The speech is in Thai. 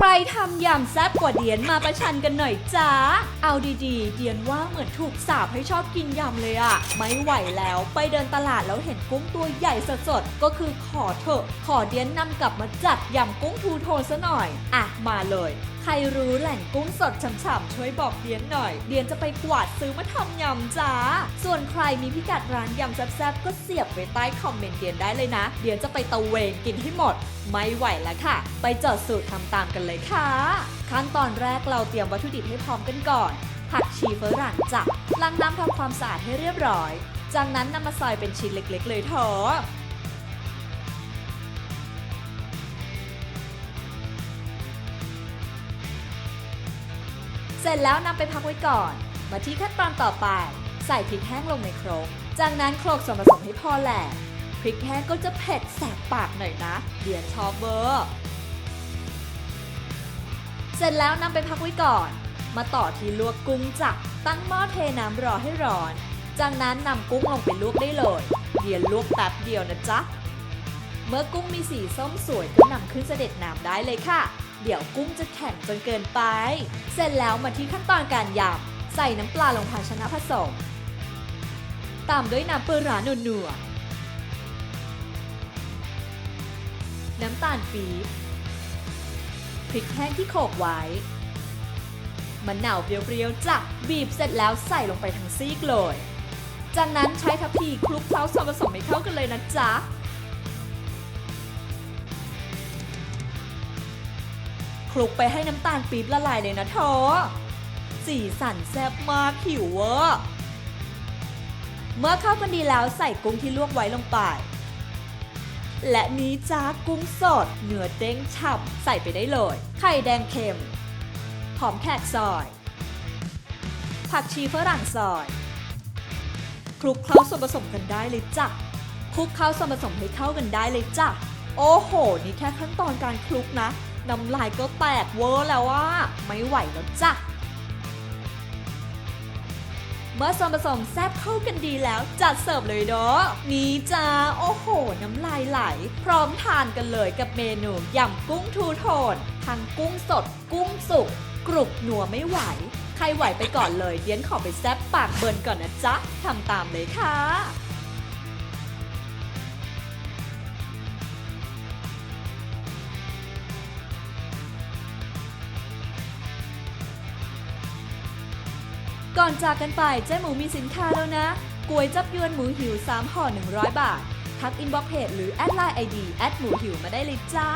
ใครทำยำแซ่บกว่าเดียนมาประชันกันหน่อยจ้า เอาดีๆ เดียนว่าเหมือนถูกสาบให้ชอบกินยำเลยอะไม่ไหวแล้วไปเดินตลาดแล้วเห็นกุ้งตัวใหญ่สดๆ ก็คือขอเถอะ ขอเดียนนำกลับมาจัดยำกุ้งทูโทนซะหน่อย อะ มาเลย ครรู้แหล่งกุ้งสดฉ่ำๆช่วยบอกเดียนหน่อย เดียนจะไปกวาดซื้อมาทำยำจ้า ส่วนใครมีพิกัดร้านยำแซ่บๆก็เสียบไว้ใต้คอมเมนต์เดียนได้เลยนะ เดียนจะไปตะเวนกินให้หมด ไม่ไหวแล้วค่ะ ไปจดสูตรทำตามกันเลยค่ะ ขั้นตอนแรกเราเตรียมวัตถุดิบให้พร้อมกันก่อนผักชีฝรั่งจับล้างน้ำทำความสะอาดให้เรียบร้อย จากนั้นนำมาซอยเป็นชิ้นเล็กๆ เลยเถอะ เสร็จแล้วนำไปพักไว้ก่อน มาที่ขั้นตอนต่อไป ใส่พริกแห้งลงในโครก จากนั้นโขลกส่วนผสมให้พอแหลกพริกแห้งก็จะเผ็ดแสบปากหน่อยนะเดียนชอบเบอร์ เสร็จแล้วนำไปพักไว้ก่อน มาต่อที่ลวกกุ้งจับตั้งหม้อเทน้ำรอให้ร้อน จากนั้นนำกุ้งลงไปลวกได้เลยเดียนลวกแป๊บเดียวนะจ๊ะ เมื่อกุ้งมีสีส้มสวยก็นำขึ้นเสด็จน้ำได้เลยค่ะ เดี๋ยวกุ้งจะแข็งจนเกินไป เสร็จแล้วมาที่ขั้นตอนการยำใส่น้ำปลาลงภาชนะผสม ตามด้วยน้ำปลาร้านัวๆน้ำตาลปี๊บพริกแห้งที่โขกไว้มะนาวเปรี้ยวๆจ้ะบีบเสร็จแล้วใส่ลงไปทั้งซีกเลย จากนั้นใช้ทัพพีคลุกเคล้าส่วนผสมให้เข้ากันเลยนะจ๊ะ ลุกไปให้น้ำตาลปี๊บละลายเลยนะเธอสีสันแซ่บมากหิวเวอร์เมื่อเข้ากันดีแล้วใส่กุ้งที่ลวกไว้ลงไป และนี้จ้ากุ้งสดเนื้อเด้งฉ่ำใส่ไปได้เลย ไข่แดงเค็มหอมแขกซอย ผักชีฝรั่งซอย คลุกเคล้าส่วนผสมกันได้เลยจ้ะคลุกเคล้าส่วนผสมให้เข้ากันได้เลยจ้ะโอ้โห นี่แค่ขั้นตอนการคลุกนะ น้ำลายก็แตกเวอร์แล้วว่าไม่ไหวแล้วจ้ะ เมื่อส่วนผสมแซ่บเข้ากันดีแล้ว จัดเสิร์ฟเลยเด้อนี่จ้าโอ้โห น้ำลายไหล พร้อมทานกันเลยกับเมนูยำกุ้งทูโทนทั้งกุ้งสด กุ้งสุกกรุบหนัวไม่ไหว ใครไหวไปก่อนเลยเดี๋ยนขอไปแซ่บปากเบิร์นก่อนนะจ๊ะทำตามเลยค่ะ ก่อนจากกันไปเจ๊หมูมีสินค้าแล้วนะก๋วยจับยวนหมูหิว 3ห่อ100 บาท ทักอินบ็อกเพจหรือแอดไลน์ไอดีแอดหมูหิวมาได้เลยจ้า